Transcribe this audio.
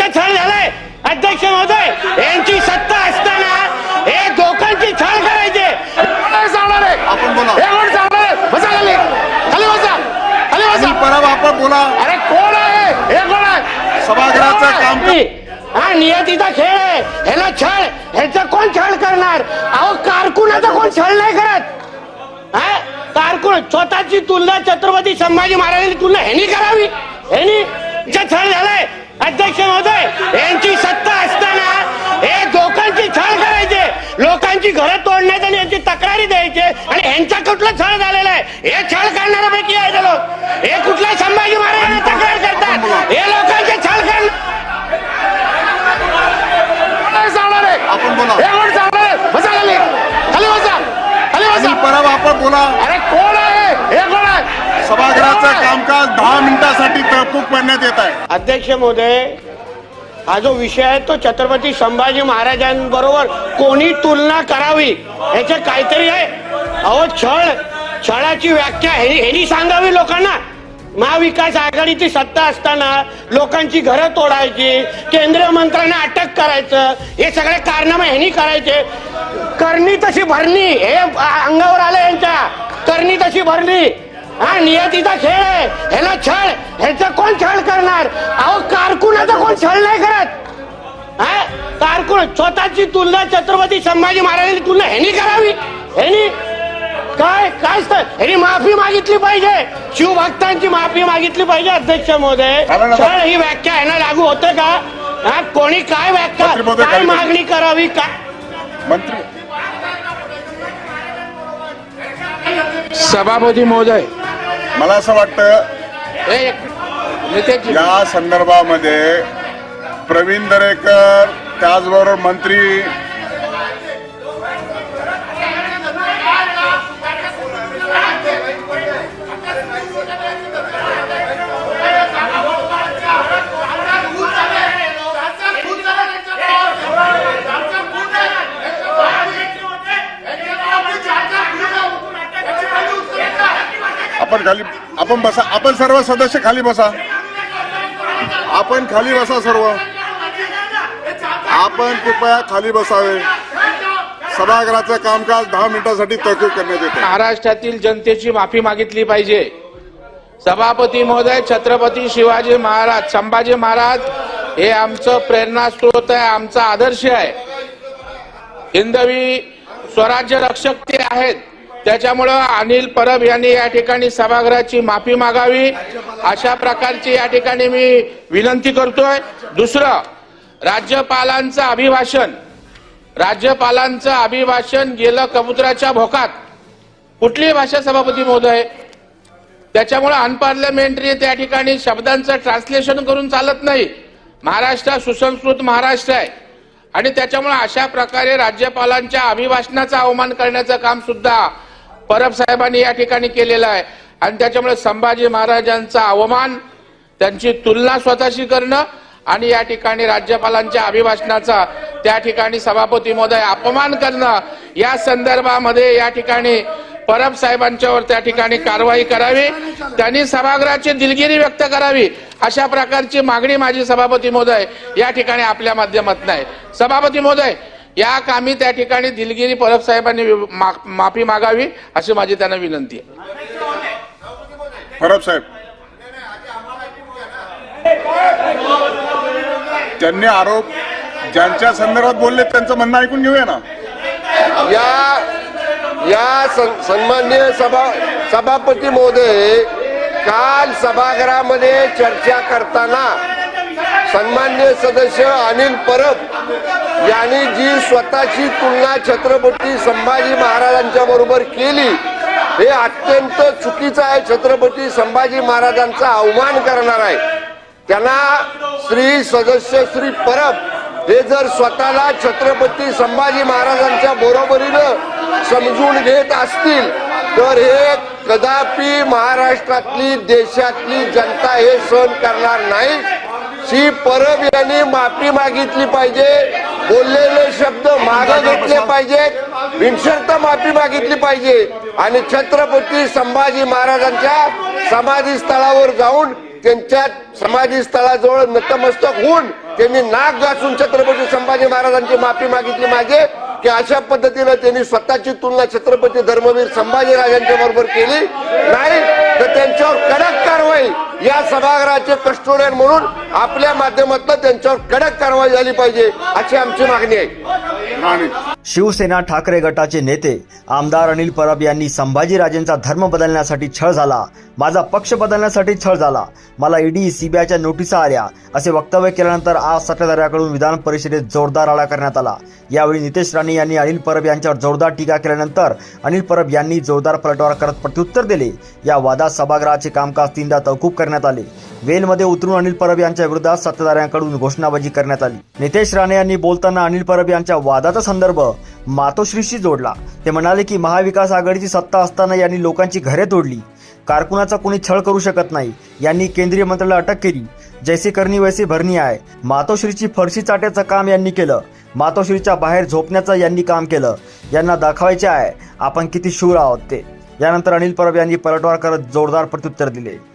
छळ झालाय. अध्यक्ष महोदय यांची सत्ता असताना हे लोकांची छळ करायचे. आहे? आपण बोला. हे अरे कोण आहे? हे कोण आहे? सभागृहाचं काम हा नियतीचा खेळ आहे. ह्याला छळ ह्याचा कोण छळ करणार? अहो कारकुनाचा कोण छळ नाही करत. हा? कारकुन स्वतःची तुलना छत्रपती संभाजी महाराजांची तुलना ह्यानी करावी. ह्यानी छळ झालाय. अध्यक्ष महोदय यांची सत्ता असताना हे लोकांची छळ करायचे. लोकांची घरं तोडण्याचे आणि यांची तक्रारी द्यायचे. आणि यांचा कुठला छळ झालेला आहे? हे छळ करणाऱ्यापैकी आहे ते लोक. हे कुठल्या संभाजी महाराजांना तक्रार करतात? हे लोकांचे छळ करणार आहे? आपण बोला. हे कोण सांगणार आहे? बसा खाली. खाली बसा. खाली बसा. आपण बोला अरे कोण आहे हे कोण आहे सभागृहाचं कामकाज दहा मिनिटासाठी तहकूब करण्यात येत आहे. अध्यक्ष महोदय हा जो विषय आहे तो छत्रपती संभाजी महाराजांबरोबर कोणी तुलना करावी ह्याचं काहीतरी आहे. अहो छळ छळाची व्याख्या ह्यानी ह्यानी सांगावी लोकांना. महाविकास आघाडीची सत्ता असताना लोकांची घरं तोडायची केंद्रीय मंत्र्यांना अटक करायचं हे सगळे कारनामे ह्यानी करायचे. करणी तशी भरणी हे अंगावर आलं यांच्या. करणी तशी भरली. हा नियतीचा खेळ आहे. ह्याला छळ. ह्याचा कोण छळ करणार? अहो कारकुनाचा कोण छळ नाही करत. हा? कारकुन स्वतःची तुलना छत्रपती संभाजी महाराजांची तुलना ह्यानी करावी. ह्यानी काय काय ह्यानी माफी मागितली पाहिजे. शिवभक्तांची माफी मागितली पाहिजे अध्यक्ष महोदय. छळ ही व्याख्या ह्यांना लागू होते का? हा? कोणी काय व्याख्या काय. मागणी करावी? काय मंत्री सभापती महोदय मला असं वाटतं या संदर्भामध्ये प्रवीण दरेकर त्याचबरोबर मंत्री आपण खाली आपण बसा आपण सर्व सदस्य खाली बसा. आपण खाली बसा सर्व. आपण कृपया खाली बसावे. सभागृहाचं कामकाज दहा मिनिटासाठी तहकूब करण्यात येते. महाराष्ट्रातील जनतेची माफी मागितली पाहिजे. सभापती महोदय छत्रपती शिवाजी महाराज संभाजी महाराज हे आमचं प्रेरणास्त्रोत आहे आमचा आदर्श आहे. हिंदवी स्वराज्य रक्षक ते आहेत. त्याच्यामुळं अनिल परब यांनी या ठिकाणी सभागृहाची माफी मागावी. अशा प्रकारची या ठिकाणी मी विनंती करतोय. दुसरं राज्यपालांचं अभिभाषण. राज्यपालांचं अभिभाषण गेलं कबुतराच्या भोकात. कुठलीही भाषा सभापती महोदय? त्याच्यामुळे अनपार्लमेंटरी त्या ठिकाणी शब्दांचं ट्रान्सलेशन करून चालत नाही. महाराष्ट्र सुसंस्कृत महाराष्ट्र आहे. आणि त्याच्यामुळे अशा प्रकारे राज्यपालांच्या अभिभाषणाचा अवमान करण्याचं काम सुद्धा परब साहेबांनी या ठिकाणी केलेलं आहे. आणि त्याच्यामुळे संभाजी महाराजांचा अवमान त्यांची तुलना स्वतःशी करणं आणि या ठिकाणी राज्यपालांच्या अभिभाषणाचा त्या ठिकाणी सभापती महोदय अपमान करणं या संदर्भामध्ये या ठिकाणी परब साहेबांच्यावर त्या ठिकाणी कारवाई करावी त्यांनी सभागृहाची दिलगिरी व्यक्त करावी अशा प्रकारची मागणी माझी सभापती महोदय या ठिकाणी आपल्या माध्यमातून आहे. सभापती महोदय या कामी त्या ठिकाणी दिलगिरी परब साहेबांनी मा- माफी मागावी अशी माझी त्यांना विनंती आहे. परब साहेब. त्यांनी आरोप ज्यांच्या संदर्भात बोलले त्यांचं म्हणणं ऐकून घेऊया ना. या या सन्माननीय सभा सभापती महोदय काल सभागृहामध्ये चर्चा करताना सन्मान्य सदस्य अनिल परब यांनी जी स्वतःची तुलना छत्रपती संभाजी महाराजांच्या बरोबर केली हे अत्यंत चुकीचं आहे. छत्रपती संभाजी महाराजांचा अवमान करणार आहे. त्यांना श्री सदस्य श्री परब हे जर स्वतःला छत्रपती संभाजी महाराजांच्या बरोबरीनं समजून घेत असतील तर हे कदापि महाराष्ट्रातली देशातली जनता हे सहन करणार नाही. श्री परब यांनी माफी मागितली पाहिजे बोललेले शब्द मागे घेतले पाहिजेत बिनशर्त माफी मागितली पाहिजे आणि छत्रपती संभाजी महाराजांच्या समाधी स्थळावर जाऊन त्यांच्या समाधी स्थळाजवळ नतमस्तक होऊन त्यांनी नाक घासून छत्रपती संभाजी महाराजांची माफी मागितली मागे की अशा पद्धतीनं त्यांनी स्वतःची तुलना छत्रपती धर्मवीर संभाजीराजांच्या बरोबर केली. नाही तर त्यांच्यावर कडक कारवाई या सभागृहाचे कस्टोडियन म्हणून आपल्या माध्यमातून त्यांच्यावर कडक कारवाई झाली पाहिजे अशी आमची मागणी आहे. शिवसेना ठाकरे गटाचे नेते आमदार अनिल परब यांनी संभाजीराजेंचा धर्म बदलण्यासाठी छळ झाला. माझा पक्ष बदलण्यासाठी छळ झाला. मला ईडी सीबीआयच्या नोटिसा आल्या. असे वक्तव्य केल्यानंतर आज सत्ताधाऱ्याकडून विधान परिषदेत जोरदार आळा करण्यात आला. यावेळी नितेश राणे यांनी अनिल परब यांच्यावर जोरदार टीका केल्यानंतर अनिल परब यांनी जोरदार पलटवार करत प्रत्युत्तर दिले. या वादात सभागृहाचे कामकाज तीनदा तहकूब करण्यात आले. वेलमध्ये उतरून अनिल परब यांच्या विरोधात सत्ताधाऱ्यांकडून घोषणाबाजी करण्यात आली. नितेश राणे यांनी बोलताना अनिल परब यांच्या वादाचा संदर्भ मातोश्रीशी जोडला. ते म्हणाले की महाविकास आघाडीची सत्ता असताना यांनी लोकांची घरे तोडली. कारकुनाचा कोणी छळ करू शकत नाही. यांनी केंद्रीय मंत्र्याला अटक केली. जैसे करणी वैसे भरणी आहे. मातोश्रीची फरशी चाट्याचं काम यांनी केलं. मातोश्रीच्या बाहेर झोपण्याचं यांनी काम केलं. यांना दाखवायचे आहे आपण किती शूर आहोत ते. यानंतर अनिल परब यांनी पलटवार करत जोरदार प्रत्युत्तर दिले.